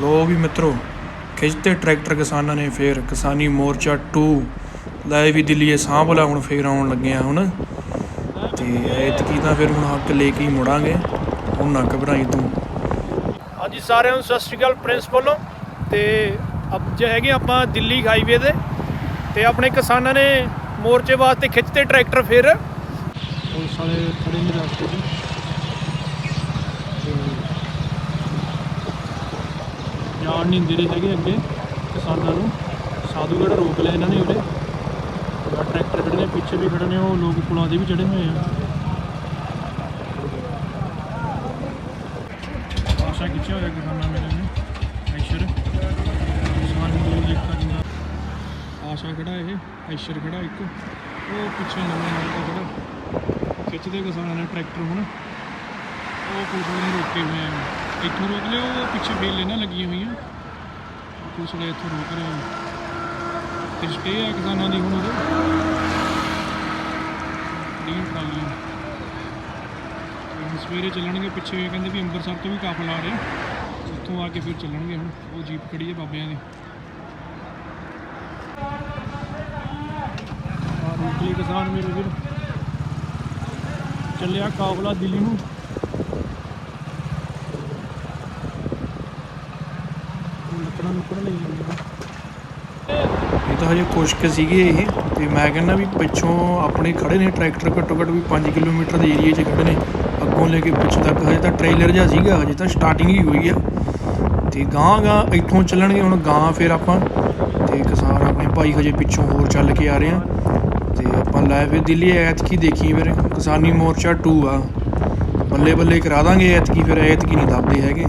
ਲੋ ਵੀ ਮਿੱਤਰੋ ਖਿੱਚਤੇ ਟਰੈਕਟਰ ਕਿਸਾਨਾਂ ਨੇ ਫੇਰ ਕਿਸਾਨੀ ਮੋਰਚਾ 2 ਲੈ ਵੀ ਦਿੱਲੀਏ ਸਾਂਭਲਾ ਹੁਣ ਫੇਰ ਆਉਣ ਲੱਗੇ ਆ ਹੁਣ। ਤੇ ਐਤਕੀ ਤਾਂ ਫਿਰ ਹੁਣ ਹੱਕ ਲੈ ਕੇ ਹੀ ਮੁੜਾਂਗੇ ਹੁਣ ਨਾ ਘਬਰਾਈ ਤੂੰ। ਹਾਂਜੀ ਸਾਰਿਆਂ ਨੂੰ ਸਤਿ ਸ਼੍ਰੀ ਅਕਾਲ ਪ੍ਰਿੰਸ ਵੱਲੋਂ। ਤੇ ਅੱਜ ਹੈਗੇ ਆਪਾਂ ਦਿੱਲੀ ਹਾਈਵੇ ਤੇ ਤੇ ਆਪਣੇ ਕਿਸਾਨਾਂ ਨੇ ਮੋਰਚੇ ਵਾਸਤੇ ਖਿੱਚਤੇ ਟਰੈਕਟਰ ਫਿਰ। ਪੁਲਿਸ ਵਾਲੇ ਖੜੇ ਨੇ ਰਸਤੇ ਤੇ ਜਾਣ ਨਹੀਂ ਦੇ ਰਹੇ ਹੈਗੇ ਅੱਗੇ, ਕਿਸਾਨਾਂ ਨੂੰ। ਸਾਧੂਗੜ ਰੋਕ ਲਿਆ ਇਹਨਾਂ ਨੇ ਉਰੇ। ਟਰੈਕਟਰ ਖੜੇ ਨੇ, ਪਿੱਛੇ ਵੀ ਖੜੇ ਨੇ, ਉਹ ਲੋਕ ਪੁਲਾਂ ਦੇ ਵੀ ਚੜੇ ਹੋਏ ਆ। ਆਸ਼ਾ ਖਿੱਚਿਆ ਹੋਇਆ ਕਿਸਾਨਾਂ ਮੇਰੇ ਨੇ, ਐਸ਼ਰ। ਕਿਸਾਨ ਨੂੰ ਏਕਤਾ ਜਿੰਦਾ। ਆਸ਼ਾ ਖੜਾ ਇਹ, ਐਸ਼ਰ ਖੜਾ ਇੱਕ। ਉਹ ਪਿੱਛੇ ਨਵਾਂ ਮਾਲਕਾ ਖੜਾ ਖਿੱਚਦੇ ਕਿਸਾਨਾਂ ਨੇ ਟਰੈਕਟਰ ਹੁਣ। ਉਹ ਪੁਲਿਸ ਵਾਲੇ ਰੋਕੇ ਹੋਏ ਆ। ਇੱਥੋਂ ਰੋਕ ਲਿਓ, ਉਹ ਪਿੱਛੇ ਫੇਲ ਲੈਣਾ ਲੱਗੀਆਂ ਹੋਈਆਂ। ਉਹ ਪੁਲਿਸ ਇੱਥੋਂ ਰੋਕ ਰਹੇ ਫਿਰ ਤੇ ਸਟੇ ਆ ਕਿਸਾਨਾਂ ਦੀ ਹੁਣ ਉਰੇ। ਡੀਨ ਟਰਾਲੀਆਂ ਹੁਣ ਸਵੇਰੇ ਚੱਲਣਗੇ ਪਿੱਛੇ, ਕਹਿੰਦੇ ਵੀ ਅੰਮ੍ਰਿਤਸਰ ਤੋਂ ਵੀ ਕਾਫਲਾ ਆ ਰਿਹਾ। ਉੱਥੋਂ ਆ ਕੇ ਫਿਰ ਚੱਲਣਗੇ ਹੁਣ। ਉਹ ਜੀਪ ਖੜੀ ਹੈ ਬਾਬਿਆਂ ਦੀ। ਰੋਕ ਲਈ ਕਿਸਾਨ ਮੇਰੇ ਵੀਰ। ਚੱਲਿਆ ਕਾਫਲਾ ਦਿੱਲੀ ਨੂੰ। ਲੱਕੜਾਂ ਲੁੱਕੜਾਂ ਲਈ ਜਾਂਦੇ ਆ ਇਹ ਤਾਂ ਹਜੇ ਕੁਸ਼ਕ ਸੀਗੇ ਇਹ ਤੇ ਮੈਂ ਕਹਿੰਦਾ ਵੀ ਪਿੱਛੋਂ ਆਪਣੇ ਖੜੇ ਨੇ ਟਰੈਕਟਰ ਘੱਟੋ ਘੱਟ ਵੀ 5 ਕਿਲੋਮੀਟਰ ਦੇ ਏਰੀਏ 'ਚ ਖੜੇ ਨੇ। ਅੱਗੋਂ ਲੈ ਕੇ ਪਿੱਛੇ ਤੱਕ ਹਜੇ ਤਾਂ ਟ੍ਰੇਲਰ ਜਿਹਾ ਸੀਗਾ ਹਜੇ ਤਾਂ ਸਟਾਰਟਿੰਗ ਹੀ ਹੋਈ ਆ। ਤੇ ਗਾਂ ਗਾਂ ਇੱਥੋਂ ਚੱਲਣਗੇ ਹੁਣ ਗਾਂ ਫਿਰ ਆਪਾਂ। ਤੇ ਕਿਸਾਨ ਆਪਣੇ ਭਾਈ ਹਜੇ ਪਿੱਛੋਂ ਹੋਰ ਚੱਲ ਕੇ ਆ ਰਹੇ ਆ। ਤੇ ਆਪਾਂ ਲਾਈਵ ਦਿੱਲੀ ਐਤਕੀ ਦੇਖੀ ਫਿਰ ਕਿਸਾਨੀ ਮੋਰਚਾ 2 ਆ। ਬੱਲੇ ਬੱਲੇ ਕਰਾ ਦਾਂਗੇ ਐਤਕੀ ਫਿਰ ਐਤਕੀ ਨਹੀਂ ਦੱਬਦੇ ਹੈਗੇ।